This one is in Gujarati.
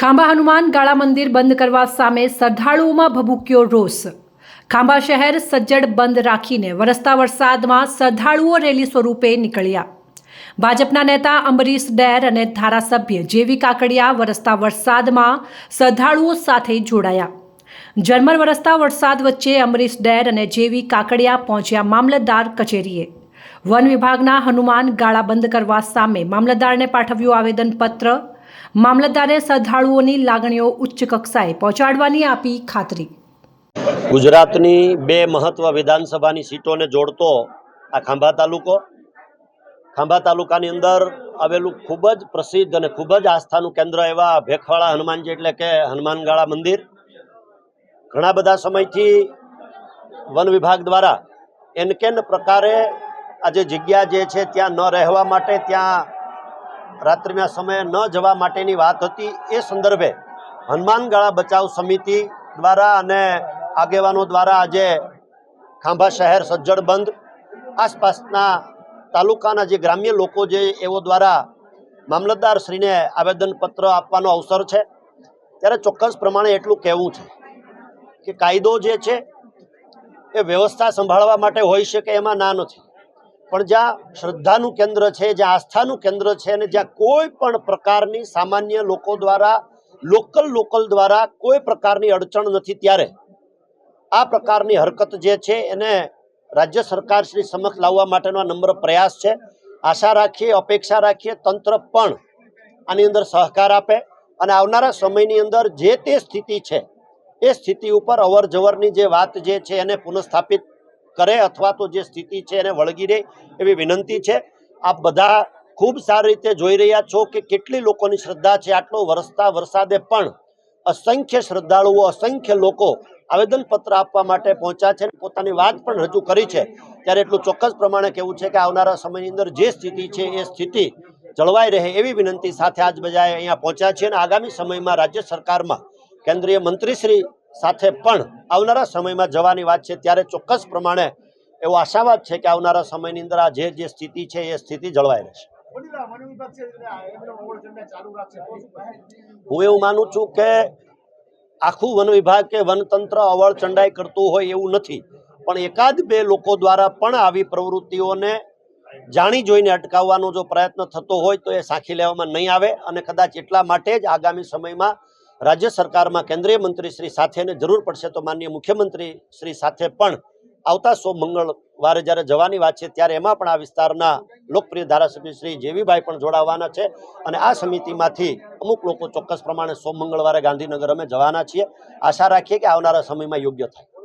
ખાંભા હનુમાન ગાળા મંદિર બંધ કરવા સામે શ્રદ્ધાળુઓમાં ભભૂક્યો રોષ. ખાંભા શહેર સજ્જડ બંધ રાખીને વરસતા વરસાદમાં શ્રદ્ધાળુઓ રેલી સ્વરૂપે નીકળ્યા. ભાજપના નેતા અંબરીશ ડેર અને ધારાસભ્ય જેવી કાકડિયા વરસતા વરસાદમાં શ્રદ્ધાળુઓ સાથે જોડાયા. ઝરમર વરસતા વરસાદ વચ્ચે અમરીશ ડેર અને જેવી કાકડિયા પહોંચ્યા મામલતદાર કચેરીએ. વન વિભાગના હનુમાન ગાળા બંધ કરવા સામે મામલતદારને પાઠવ્યું આવેદનપત્ર. મામલતદારે શ્રદ્ધાળુઓની લાગણીઓ ઉચ્ચ કક્ષાએ પહોંચાડવાની આપી ખાતરી. ગુજરાતની બે મહત્વ વિધાનસભાની સીટોને જોડતો આ ખાંભા તાલુકો, ખાંભા તાલુકાની અંદર આવેલું ખૂબ જ પ્રસિદ્ધ અને ખૂબ જ આસ્થાનું કેન્દ્ર એવા ભેખવાળા હનુમાનજી એટલે કે હનુમાનગાળા મંદિર. ઘણા બધા સમયથી વન વિભાગ દ્વારા એનકેન પ્રકારે આ જે જગ્યા જે છે ત્યાં ન રહેવા માટે ત્યાં રાત્રિના સમયે ન જવા માટેની વાત હતી. એ સંદર્ભે હનુમાનગાળા બચાવ સમિતિ દ્વારા અને આગેવાનો દ્વારા આજે ખાંભા શહેર સજ્જડ બંધ. આસપાસના તાલુકાના જે ગ્રામ્ય લોકો જે એવો દ્વારા મામલતદાર શ્રીને આવેદનપત્ર આપવાનો અવસર છે. ત્યારે ચોક્કસ પ્રમાણે એટલું કહેવું છે કે કાયદો જે છે, એ વ્યવસ્થા સંભાળવા માટે હોઈ શકે એમાં ના નથી. પણ જ્યાં શ્રદ્ધાનું કેન્દ્ર છે, જ્યાં આસ્થાનું કેન્દ્ર છે અને જ્યાં કોઈ પણ પ્રકારની સામાન્ય લોકો દ્વારા, લોકલ લોકલ દ્વારા કોઈ પ્રકારની અડચણ નથી ત્યારે, આ પ્રકારની હરકત જે છે એને રાજ્ય સરકાર શ્રી સમક્ષ લાવવા માટેનો નમ્ર પ્રયાસ છે. આશા રાખીએ, અપેક્ષા રાખીએ, તંત્ર પણ આની અંદર સહકાર આપે અને આવનારા સમયની અંદર જે તે સ્થિતિ છે, એ સ્થિતિ ઉપર અવર જવરની જે વાત જે છે એને પુનઃસ્થાપિત કરે અથવા તો જે સ્થિતિ છે એને વળગી રહે એવી વિનંતી છે. આપ બધા ખૂબ સારી રીતે જોઈ રહ્યા છો કે કેટલી લોકોની શ્રદ્ધા છે. આટલો વરસતા વરસાદે પણ અસંખ્ય શ્રદ્ધાળુઓ, અસંખ્ય લોકો આવેદનપત્ર આપવા માટે પહોંચ્યા છે પોતાની વાત પણ રજૂ કરી છે. ત્યારે એટલું ચોક્કસ પ્રમાણે કહેવું છે કે આવનારા સમયની અંદર જે સ્થિતિ છે એ સ્થિતિ જળવાઈ રહે એવી વિનંતી સાથે આજ બજાએ અહીંયા પહોંચ્યા છે અને આગામી સમયમાં રાજ્ય સરકારમાં કેન્દ્રીય મંત્રીશ્રી સાથે પણ આવનારા સમયમાં જવાની વાત છે. ત્યારે ચોક્કસ પ્રમાણે એવો આશાવાદ છે કે આવનારા સમયની અંદર આ જે જે સ્થિતિ છે, એ સ્થિતિ જળવાઈ રહેશે. હું એવું માનું છું કે આખું વન વિભાગ કે વનતંત્ર અવળ ચંડાઈ કરતું હોય એવું નથી. પણ એકાદ બે લોકો દ્વારા પણ આવી પ્રવૃત્તિઓને જાણી જોઈને અટકાવવાનો જો પ્રયત્ન થતો હોય તો એ સાંખી લેવામાં નહીં આવે અને કદાચ એટલા માટે જ આગામી સમયમાં રાજ્ય સરકારમાં કેન્દ્રીય મંત્રી શ્રી સાથે અને જરૂર પડશે તો માનનીય મુખ્યમંત્રી શ્રી સાથે પણ આવતા સોમ મંગળવારે જ્યારે જવાની વાત છે ત્યારે એમાં પણ આ વિસ્તારના લોકપ્રિય ધારાસભ્ય શ્રી જેવીભાઈ પણ જોડાવાના છે અને આ સમિતિમાંથી અમુક લોકો ચોક્કસ પ્રમાણે સો મંગળવારે ગાંધીનગર અમે જવાના છીએ. આશા રાખીએ કે આવનારા સમયમાં યોગ્ય થાય.